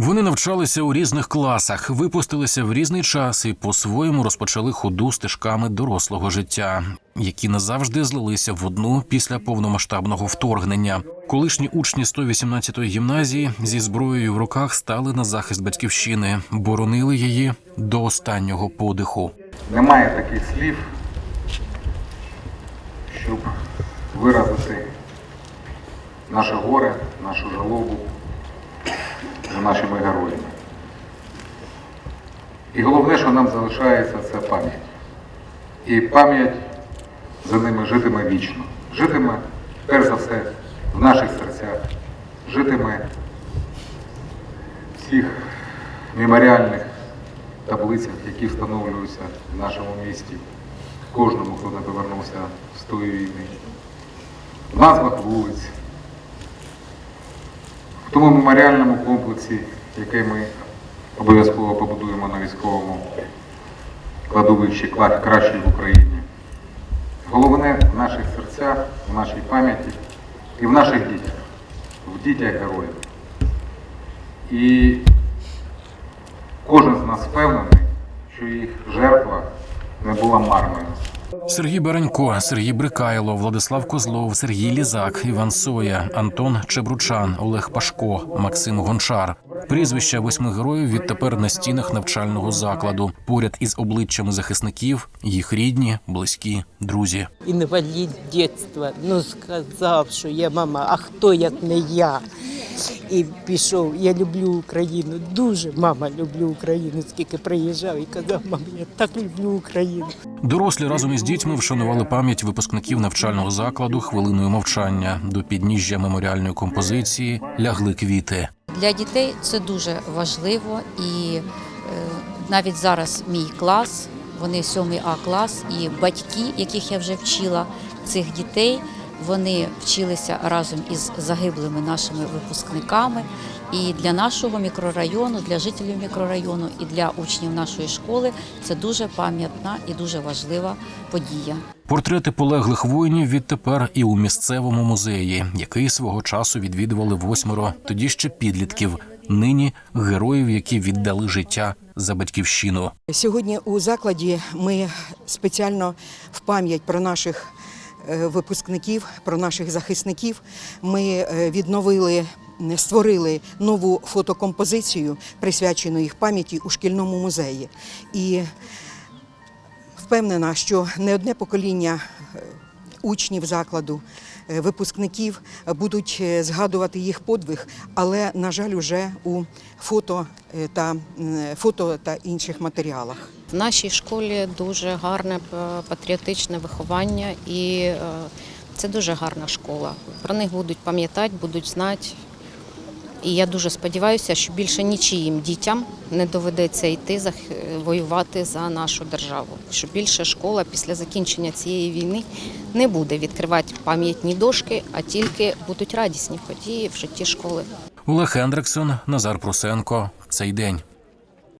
Вони навчалися у різних класах, випустилися в різний час і по-своєму розпочали ходу стежками дорослого життя, які назавжди злилися в одну після повномасштабного вторгнення. Колишні учні 118-ї гімназії зі зброєю в руках стали на захист батьківщини, боронили її до останнього подиху. Немає таких слів, щоб виразити наше горе, нашу жалобу нашими героями. І головне, що нам залишається, це пам'ять. І пам'ять за ними житиме вічно. Житиме, перш за все, в наших серцях, житиме всіх меморіальних таблицях, які встановлюються в нашому місті, кожному, хто не повернувся з тої війни, в назвах вулиць, тому меморіальному комплексі, який ми обов'язково побудуємо на військовому кладовищі «Кла- кращий в Україні. Головне в наших серцях, в нашій пам'яті і в наших дітях, в дітях героїв. І Кожен з нас впевнений, що їх жертва не була марною. Сергій Баранько, Сергій Брикайло, Владислав Козлов, Сергій Лізак, Іван Соя, Антон Чебручан, Олег Пашко, Максим Гончар. Прізвища восьми героїв відтепер на стінах навчального закладу, поряд із обличчями захисників, їх рідні, близькі, друзі. інвалід дитинства. Ну, сказав, що я мама, а хто як не я? І пішов. Я люблю Україну. Дуже мама люблю Україну. Скільки приїжджав і казав, мама, я так люблю Україну. Дорослі разом із дітьми вшанували пам'ять випускників навчального закладу хвилиною мовчання. До підніжжя меморіальної композиції лягли квіти. Для дітей це дуже важливо, і е, навіть зараз мій клас, вони 7 А клас, і батьки, яких я вже вчила, цих дітей, вони вчилися разом із загиблими нашими випускниками. І для нашого мікрорайону, для жителів мікрорайону і для учнів нашої школи це дуже пам'ятна і дуже важлива подія. Портрети полеглих воїнів відтепер і у місцевому музеї, який свого часу відвідували восьмеро тоді ще підлітків, нині героїв, які віддали життя за батьківщину. Сьогодні у закладі ми спеціально в пам'ять про наших випускників, про наших захисників. Ми е, відновили, е, створили нову фотокомпозицію, присвячену їх пам'яті у шкільному музеї. І впевнена, що не одне покоління е, учнів закладу, е, випускників е, будуть е, згадувати їх подвиг, але, на жаль, уже у фото та, фото та інших матеріалах. В нашій школі дуже гарне патріотичне виховання, і це дуже гарна школа. Про них будуть пам'ятати, будуть знати. І я дуже сподіваюся, що більше нічиїм дітям не доведеться йти зах- воювати за нашу державу. Що більше школа після закінчення цієї війни не буде відкривати пам'ятні дошки, а тільки будуть радісні події в житті школи. Олег Хендриксон, Назар Прусенко. Цей день.